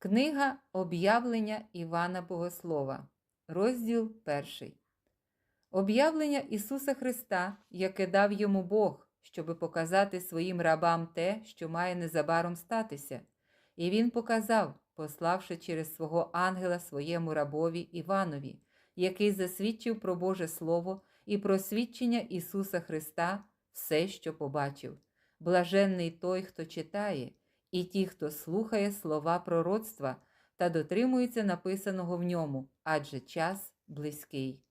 Книга Об'явлення Івана Богослова, розділ 1. Об'явлення Ісуса Христа, яке дав йому Бог, щоби показати своїм рабам те, що має незабаром статися. І Він показав, пославши через свого ангела своєму рабові Іванові, який засвідчив про Боже Слово і про свідчення Ісуса Христа все, що побачив. Блаженний той, хто читає, і ті, хто слухає слова пророцтва та дотримується написаного в ньому, адже час близький.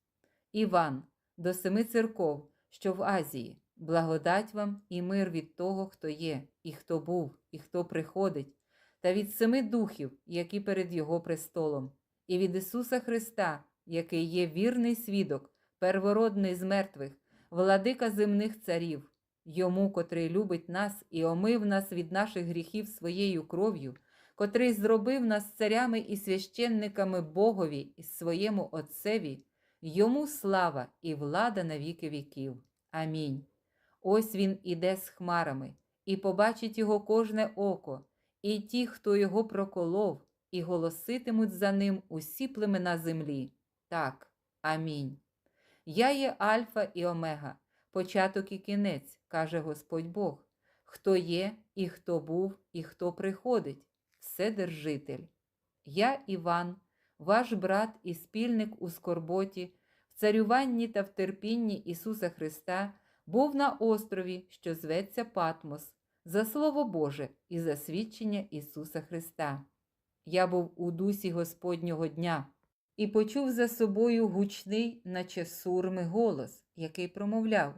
Іван, до семи церков, що в Азії, благодать вам і мир від того, хто є, і хто був, і хто приходить, та від семи духів, які перед Його престолом, і від Ісуса Христа, який є вірний свідок, первородний з мертвих, владика земних царів, йому, котрий любить нас і омив нас від наших гріхів своєю кров'ю, котрий зробив нас царями і священниками Богові і своєму Отцеві, йому слава і влада на віки віків. Амінь. Ось він іде з хмарами, і побачить його кожне око, і ті, хто його проколов, і голоситимуть за ним усі племена землі. Так, амінь. Я є Альфа і Омега, початок і кінець, каже Господь Бог, хто є, і хто був, і хто приходить, Вседержитель. Я, Іван, ваш брат і спільник у скорботі, в царюванні та в терпінні Ісуса Христа, був на острові, що зветься Патмос, за Слово Боже і за свідчення Ісуса Христа. Я був у дусі Господнього дня і почув за собою гучний, наче сурми голос, який промовляв: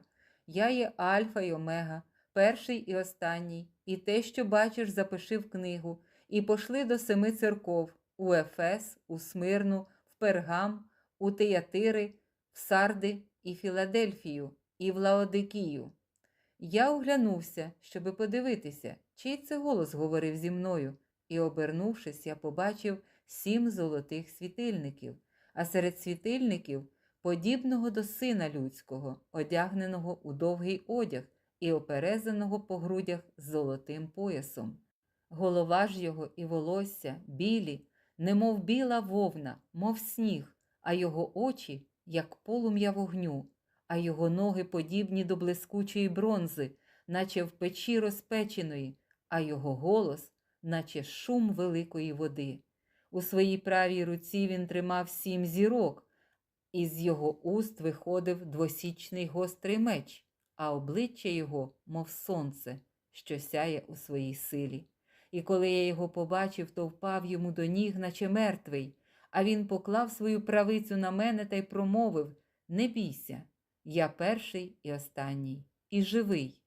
Я є Альфа й Омега, перший і останній, і те, що бачиш, запиши в книгу, і пошли до семи церков у Ефес, у Смирну, в Пергам, у Теятири, в Сарди і Філадельфію, і в Лаодикію. Я оглянувся, щоби подивитися, чий це голос говорив зі мною, і, обернувшись, я побачив сім золотих світильників, а серед світильників подібного до сина людського, одягненого у довгий одяг і оперезаного по грудях золотим поясом. Голова ж його і волосся білі, немов біла вовна, мов сніг, а його очі, як полум'я вогню, а його ноги подібні до блискучої бронзи, наче в печі розпеченої, а його голос, наче шум великої води. У своїй правій руці він тримав сім зірок, і з його уст виходив двосічний гострий меч, а обличчя його, мов сонце, що сяє у своїй силі. І коли я його побачив, то впав йому до ніг, наче мертвий, а він поклав свою правицю на мене та й промовив: Не бійся, я перший і останній, і живий.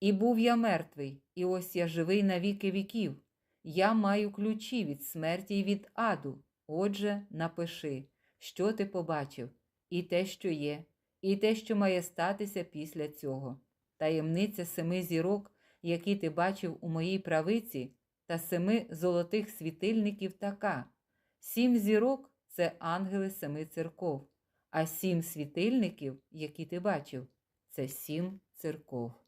І був я мертвий, і ось я живий на віки віків. Я маю ключі від смерті і від аду. Отже, напиши, що ти побачив, і те, що є, і те, що має статися після цього. Таємниця семи зірок, які ти бачив у моїй правиці, та семи золотих світильників така. Сім зірок це ангели семи церков, а сім світильників, які ти бачив, це сім церков.